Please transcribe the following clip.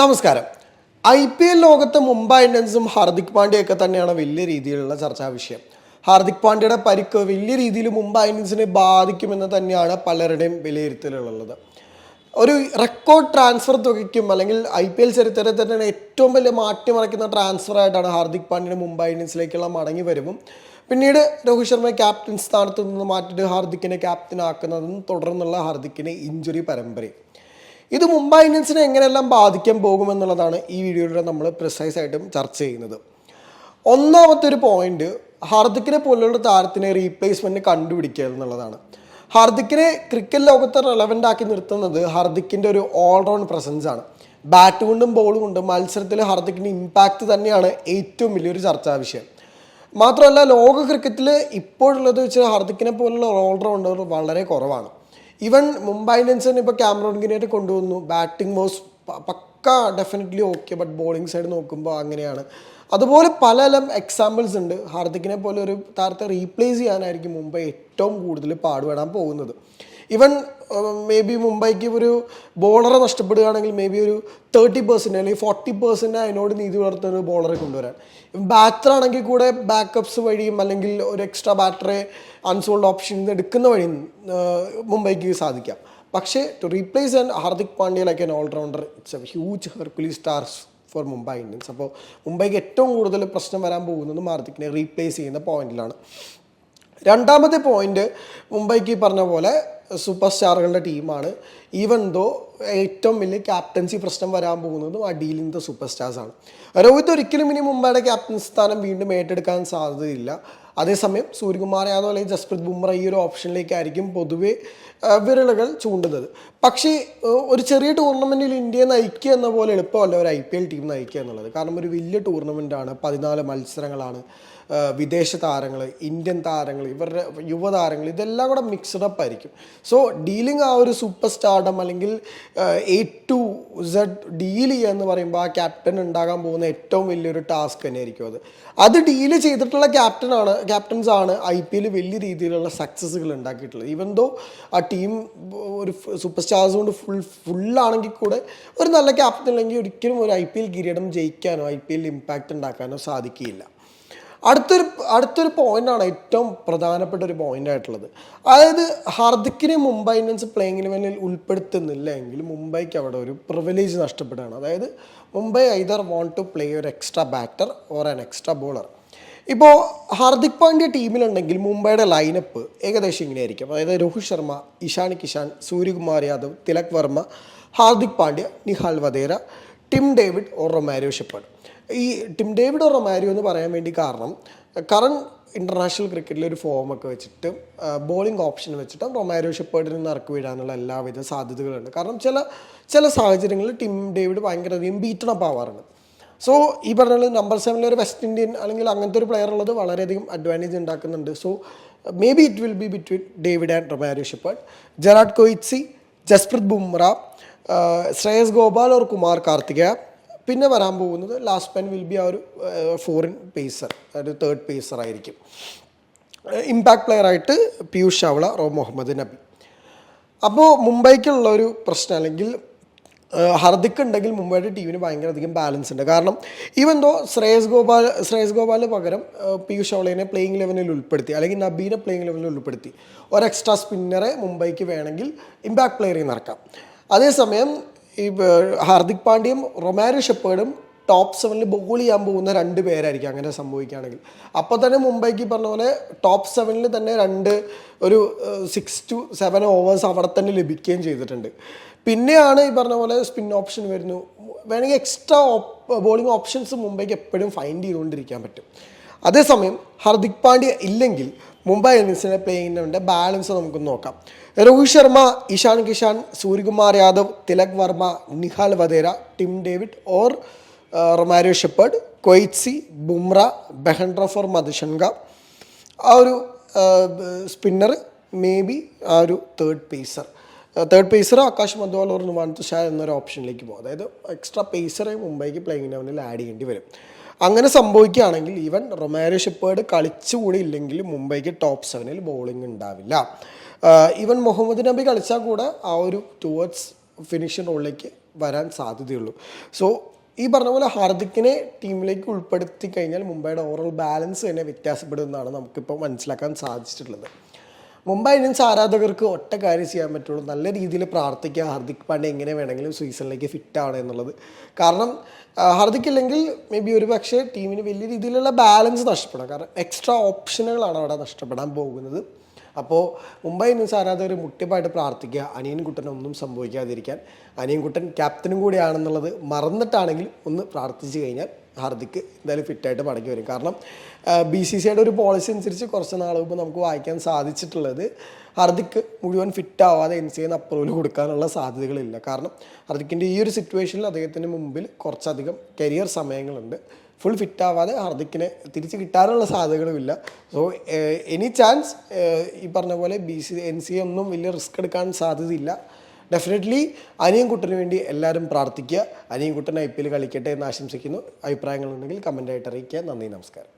നമസ്കാരം. I P L ലോകത്ത് മുംബൈ ഇന്ത്യൻസും ഹാർദിക് പാണ്ഡ്യയൊക്കെ തന്നെയാണ് വലിയ രീതിയിലുള്ള ചർച്ചാ വിഷയം. ഹാർദിക് പാണ്ഡ്യയുടെ പരിക്ക് വലിയ രീതിയിൽ മുംബൈ ഇന്ത്യൻസിനെ ബാധിക്കുമെന്ന് തന്നെയാണ് പലരുടെയും വിലയിരുത്തലുള്ളത് ഒരു റെക്കോർഡ് ട്രാൻസ്ഫർ തുകയ്ക്കും അല്ലെങ്കിൽ ഐ പി എൽ ചരിത്രത്തിൽ തന്നെ ഏറ്റവും വലിയ മാറ്റിമറിക്കുന്ന ട്രാൻസ്ഫർ ആയിട്ടാണ് ഹാർദിക് പാണ്ഡ്യയുടെ മുംബൈ ഇന്ത്യൻസിലേക്കുള്ള മടങ്ങി വരവും. പിന്നീട് രോഹിത് ശർമ്മയെ ക്യാപ്റ്റൻ സ്ഥാനത്ത് നിന്ന് മാറ്റിയിട്ട് ഹാർദിക്കിനെ ക്യാപ്റ്റൻ ആക്കുന്നതും തുടർന്നുള്ള ഹാർദിക്കിനെ ഇഞ്ചുറി പരമ്പരയും. ഇത് മുംബൈ ഇന്ത്യൻസിനെ എങ്ങനെയെല്ലാം ബാധിക്കാൻ പോകുമെന്നുള്ളതാണ് ഈ വീഡിയോയിലൂടെ നമ്മൾ പ്രിസൈസ് ആയിട്ടും ചർച്ച ചെയ്യുന്നത്. ഒന്നാമത്തെ ഒരു പോയിന്റ് ഹാർദിക്കിനെ പോലുള്ള താരത്തിനെ റീപ്ലേസ്മെന്റ് കണ്ടുപിടിക്കുക എന്നുള്ളതാണ്. ഹാർദിക്കിനെ ക്രിക്കറ്റ് ലോകത്തെ റെലവന്റ് ആക്കി നിർത്തുന്നത് ഹാർദിക്കിന്റെ ഒരു ഓൾറൗണ്ട് പ്രസൻസ് ആണ്. ബാറ്റ് കൊണ്ടും ബോൾ കൊണ്ടും മത്സരത്തിൽ ഹാർദിക്കിന്റെ ഇമ്പാക്റ്റ് തന്നെയാണ് ഏറ്റവും വലിയൊരു ചർച്ചാ വിഷയം. മാത്രമല്ല ലോക ക്രിക്കറ്റിൽ ഇപ്പോഴുള്ളത് വെച്ച് ഹാർദിക്കിനെ പോലുള്ള ഓൾറൗണ്ടർ വളരെ കുറവാണ്. ഈവൻ മുംബൈ ഇന്ത്യൻസിന് ഇപ്പോൾ ക്യാമറോൺ ഗിനായിട്ട് കൊണ്ടുവന്നു. Batting was pucca definitely okay but bowling side നോക്കുമ്പോൾ അങ്ങനെയാണ്. അതുപോലെ പലതരം എക്സാമ്പിൾസ് ഉണ്ട്. ഹാർദിക്കിനെ പോലെ ഒരു താരത്തെ റീപ്ലേസ് ചെയ്യാനായിരിക്കും മുംബൈ ഏറ്റവും കൂടുതൽ പാടുപെടാൻ പോകുന്നത്. ഈവൻ മേ ബി മുംബൈക്ക് ഒരു ബോളറെ നഷ്ടപ്പെടുകയാണെങ്കിൽ മേ ബി ഒരു തേർട്ടി പെർസെന്റ് അല്ലെങ്കിൽ ഫോർട്ടി പെർസെന്റ് അതിനോട് നീതി പുലർത്തുന്ന ഒരു ബോളറെ കൊണ്ടുവരാൻ. ബാറ്റർ ആണെങ്കിൽ കൂടെ ബാക്കപ്സ് വഴിയും അല്ലെങ്കിൽ ഒരു എക്സ്ട്രാ ബാറ്ററെ അൺസോൾഡ് ഓപ്ഷൻ എടുക്കുന്ന വഴിയും മുംബൈക്ക് സാധിക്കാം. പക്ഷേ to replace and Hardik Pandya like an all rounder it's a huge herculean stars for Mumbai Indians അപ്പോൾ മുംബൈക്ക് ഏറ്റവും കൂടുതൽ പ്രശ്നം വരാൻ പോകുന്നത് ഹാർദിക്കിനെ റീപ്ലേസ് ചെയ്യുന്ന പോയിന്റിലാണ് രണ്ടാമത്തെ പോയിന്റ് മുംബൈക്ക് പറഞ്ഞ പോലെ സൂപ്പർ സ്റ്റാറുകളുടെ ടീമാണ് ഈവൻ ദോ ഏറ്റവും വലിയ ക്യാപ്റ്റൻസി പ്രശ്നം വരാൻ പോകുന്നതും ആ ഡീലിംഗ് ദ സൂപ്പർ സ്റ്റാർസാണ് രോഹിത് ഒരിക്കലും ഇനി മുംബൈയുടെ ക്യാപ്റ്റൻ സ്ഥാനം വീണ്ടും ഏറ്റെടുക്കാൻ സാധ്യതയില്ല. അതേസമയം സൂര്യകുമാർ യാദവ് അല്ലെങ്കിൽ ജസ്പ്രീത് ബുംറ ഈ ഒരു ഓപ്ഷനിലേക്കായിരിക്കും പൊതുവെ വിരളുകൾ ചൂണ്ടുന്നത്. പക്ഷേ ഒരു ചെറിയ ടൂർണമെന്റിൽ ഇന്ത്യയെ നയിക്കുക എന്ന പോലെ എളുപ്പമല്ല ഒരു ഐ പി എൽ ടീം നയിക്കുക എന്നുള്ളത്. കാരണം ഒരു വലിയ ടൂർണമെന്റാണ് പതിനാല് മത്സരങ്ങളാണ്. വിദേശ താരങ്ങൾ ഇന്ത്യൻ താരങ്ങൾ ഇവരുടെ യുവതാരങ്ങൾ ഇതെല്ലാം കൂടെ മിക്സ്ഡ് അപ്പ് ആയിരിക്കും. സോ ഡീലിംഗ് ആ ഒരു സൂപ്പർ സ്റ്റാർഡം അല്ലെങ്കിൽ എ ടു സെഡ് ഡീൽ ചെയ്യുക എന്ന് പറയുമ്പോൾ ആ ക്യാപ്റ്റൻ ഉണ്ടാകാൻ പോകുന്ന ഏറ്റവും വലിയൊരു ടാസ്ക് തന്നെയായിരിക്കും അത്. അത് ഡീൽ ചെയ്തിട്ടുള്ള ക്യാപ്റ്റനാണ് ക്യാപ്റ്റൻസ് ആണ് ഐ പി എൽ വലിയ രീതിയിലുള്ള സക്സസ്സുകൾ ഉണ്ടാക്കിയിട്ടുള്ളത്. ഈവൻ ദോ ആ ടീം ഒരു സൂപ്പർ സ്റ്റാർസ് കൊണ്ട് ഫുൾ ഫുള്ളാണെങ്കിൽ കൂടെ ഒരു നല്ല ക്യാപ്റ്റൻ അല്ലെങ്കിൽ ഒരിക്കലും ഒരു ഐ പി എൽ കിരീടം ജയിക്കാനോ ഐ പി എൽ ഇമ്പാക്റ്റ് ഉണ്ടാക്കാനോ സാധിക്കുകയില്ല. അടുത്തൊരു അടുത്തൊരു പോയിന്റാണ് ഏറ്റവും പ്രധാനപ്പെട്ട ഒരു പോയിന്റ് ആയിട്ടുള്ളത്. അതായത് ഹാർദിക്കിനെ മുംബൈ ഇന്ത്യൻസ് പ്ലേയിങ് ഇലവനിൽ ഉൾപ്പെടുത്തുന്നില്ല എങ്കിൽ മുംബൈക്ക് അവിടെ ഒരു പ്രിവിലേജ് നഷ്ടപ്പെടുകയാണ്. അതായത് Mumbai either want to play ഒരു extra batter or an extra bowler ഇപ്പോൾ ഹാർദിക് പാണ്ഡ്യ ടീമിലുണ്ടെങ്കിൽ മുംബൈയുടെ ലൈനപ്പ് ഏകദേശം ഇങ്ങനെയായിരിക്കും. അതായത് Rohit Sharma Ishan Kishan Suryakumar Yadav Tilak Varma Hardik Pandya Nehal Wadhera Tim David or Romario Shepherd. ഈ ടിം ഡേവിഡ് റൊമാരിയോ എന്ന് പറയാൻ വേണ്ടി കാരണം കറണ്ട് ഇന്റർനാഷണൽ ക്രിക്കറ്റിൽ ഒരു ഫോമൊക്കെ വെച്ചിട്ട് ബോളിംഗ് ഓപ്ഷൻ വെച്ചിട്ട് ഷെപ്പേർഡിൽ നിന്ന് ഇറക്കി വിടാനുള്ള എല്ലാവിധ സാധ്യതകളുണ്ട്. കാരണം ചില ചില സാഹചര്യങ്ങളിൽ ടിം ഡേവിഡ് ഭയങ്കരധികം ബീറ്റൺ അപ്പ് ആവാറുണ്ട്. സോ ഈ പറഞ്ഞ നമ്പർ സെവനിൽ ഒരു വെസ്റ്റ് ഇന്ത്യൻ അല്ലെങ്കിൽ അങ്ങനത്തെ ഒരു പ്ലെയർ ഉള്ളത് വളരെയധികം അഡ്വാന്റേജ് ഉണ്ടാക്കുന്നുണ്ട്. So maybe it will be between David and Romario Shepherd Gerald Coetzee Jasprit Bumrah Shreyas Gopal or Kumar Kartikeya പിന്നെ വരാൻ പോകുന്നത് ലാസ്റ്റ് പെൻ വിൽ ബി ആ ഒരു ഫോറിൻ പേസർ അതായത് തേർഡ് പേസർ ആയിരിക്കും. ഇമ്പാക്ട് പ്ലെയർ ആയിട്ട് Piyush Chawla or Mohammad Nabi. അപ്പോൾ മുംബൈക്കുള്ള ഒരു പ്രശ്നം അല്ലെങ്കിൽ ഹർദിക്ക് ഉണ്ടെങ്കിൽ മുംബൈയുടെ ടീമിന് ഭയങ്കര അധികം ബാലൻസ് ഉണ്ട്. കാരണം ഈവൻ ദോ ശ്രേയസ് ഗോപാൽ ശ്രേയസ് ഗോപാലിന് പകരം പിയൂഷ് ചൗളയെ പ്ലേയിങ് ലെവലിൽ ഉൾപ്പെടുത്തി അല്ലെങ്കിൽ നബീനെ പ്ലേയിങ് ലെവലിൽ ഉൾപ്പെടുത്തി ഒരു എക്സ്ട്രാ സ്പിന്നറെ മുംബൈക്ക് വേണമെങ്കിൽ ഇമ്പാക്ട് പ്ലെയറിൽ നിന്ന് ഇറക്കാം അതേസമയം ഈ ഹാർദിക് പാണ്ഡ്യയും റൊമാരോ ഷെപ്പേർഡും ടോപ്പ് സെവനിൽ ബോൾ ചെയ്യാൻ പോകുന്ന രണ്ട് പേരായിരിക്കും അങ്ങനെ സംഭവിക്കുകയാണെങ്കിൽ. അപ്പോൾ തന്നെ മുംബൈക്ക് പറഞ്ഞ പോലെ ടോപ്പ് സെവനിൽ തന്നെ രണ്ട് ഒരു സിക്സ് ടു സെവൻ ഓവേഴ്സ് അവിടെ തന്നെ ലഭിക്കുകയും ചെയ്തിട്ടുണ്ട്. പിന്നെയാണ് ഈ പറഞ്ഞ പോലെ സ്പിൻ ഓപ്ഷൻ വരുന്നു. വേണമെങ്കിൽ എക്സ്ട്രാ ബോളിംഗ് ഓപ്ഷൻസ് മുംബൈക്ക് എപ്പോഴും ഫൈൻഡ് ചെയ്തുകൊണ്ടിരിക്കാൻ പറ്റും. അതേസമയം ഹർദിക് പാണ്ഡ്യ ഇല്ലെങ്കിൽ മുംബൈ ഇന്ത്യൻസിനെ പ്ലേയിന്റെ ബാലൻസ് നമുക്ക് നോക്കാം. Rohit Sharma Ishan Kishan Suryakumar Yadav Tilak Varma Nehal Wadhera Tim David or Romario Shepherd Coetzee Bumrah Behrendorff or Madushanka. ആ ഒരു സ്പിന്നർ മേ ബി ആ ഒരു third pacer third pacer Akash Madhwal or Nuwan Shah എന്നൊരു ഓപ്ഷനിലേക്ക് പോകും. അതായത് extra പേസറെ മുംബൈക്ക് പ്ലേയിങ് ലെവനിൽ ആഡ് ചെയ്യേണ്ടി വരും. അങ്ങനെ സംഭവിക്കുകയാണെങ്കിൽ ഈവൻ റൊമാരോ ഷിപ്പേർഡ് കളിച്ചുകൂടി ഇല്ലെങ്കിൽ മുംബൈക്ക് ടോപ്പ് സെവനിൽ ബോളിംഗ് ഉണ്ടാവില്ല. ഈവൻ മുഹമ്മദ് നബി കളിച്ചാൽ കൂടെ ആ ഒരു ടുവേർഡ്സ് ഫിനിഷിംഗ് റോളിലേക്ക് വരാൻ സാധ്യതയുള്ളൂ. സോ ഈ പറഞ്ഞ പോലെ ഹാർദിക്കിനെ ടീമിലേക്ക് ഉൾപ്പെടുത്തി കഴിഞ്ഞാൽ മുംബൈയുടെ ഓവറോൾ ബാലൻസ് തന്നെ വ്യത്യാസപ്പെടുമെന്നാണ് നമുക്കിപ്പോൾ മനസ്സിലാക്കാൻ സാധിച്ചിട്ടുള്ളത്. മുംബൈ ഇന്ത്യൻസ് ആരാധകർക്ക് ഒറ്റ കാര്യം ചെയ്യാൻ പറ്റുള്ളൂ. നല്ല രീതിയിൽ പ്രാർത്ഥിക്കുക. ഹാർദിക് പാണ്ഡ്യ എങ്ങനെ വേണമെങ്കിലും സീസണിലേക്ക് ഫിറ്റ് ആവണം എന്നുള്ളത്. കാരണം ഹാർദിക് ഇല്ലെങ്കിൽ മേ ബി ഒരു പക്ഷേ ടീമിന് വലിയ രീതിയിലുള്ള ബാലൻസ് നഷ്ടപ്പെടാം. കാരണം എക്സ്ട്രാ ഓപ്ഷനുകളാണ് അവിടെ നഷ്ടപ്പെടാൻ പോകുന്നത്. അപ്പോൾ മുംബൈ ഇന്ത്യൻസ് ആരാധകർ മുട്ടിപ്പായിട്ട് പ്രാർത്ഥിക്കുക. അനിയൻ ഒന്നും സംഭവിക്കാതിരിക്കാൻ. അനിയൻ കുട്ടൻ ക്യാപ്റ്റനും കൂടിയാണെന്നുള്ളത് മറന്നിട്ടാണെങ്കിൽ ഒന്ന് പ്രാർത്ഥിച്ചു കഴിഞ്ഞാൽ ഹാർദിക്ക് എന്തായാലും ഫിറ്റായിട്ട് മടങ്ങി വരും. കാരണം ബി സി സിയുടെ ഒരു പോളിസി അനുസരിച്ച് കുറച്ച് നാൾ മുമ്പ് നമുക്ക് വായിക്കാൻ സാധിച്ചിട്ടുള്ളത് ഹർദിക്ക് മുഴുവൻ ഫിറ്റ് ആവാതെ എൻ സി എന്ന് അപ്രൂവൽ കൊടുക്കാനുള്ള സാധ്യതകളില്ല. കാരണം ഹർദിക്കിന്റെ ഈ ഒരു സിറ്റുവേഷനിൽ അദ്ദേഹത്തിന് മുമ്പിൽ കുറച്ചധികം കരിയർ സമയങ്ങളുണ്ട്. ഫുൾ ഫിറ്റ് ആവാതെ ഹാർദിക്കിനെ തിരിച്ച് കിട്ടാനുള്ള സാധ്യതകളുമില്ല. സോ എനി ചാൻസ് ഈ പറഞ്ഞ പോലെ ബി സി എൻ സി ഒന്നും വലിയ റിസ്ക് എടുക്കാൻ സാധ്യതയില്ല. ഡെഫിനറ്റ്ലി അനിയൻകുട്ടന് വേണ്ടി എല്ലാവരും പ്രാർത്ഥിക്കുക. അനിയൻകുട്ടൻ ഐ പി എൽ കളിക്കട്ടെ എന്ന് ആശംസിക്കുന്നു. അഭിപ്രായങ്ങളുണ്ടെങ്കിൽ കമന്റായിട്ട് അറിയിക്കുക. നന്ദി നമസ്കാരം.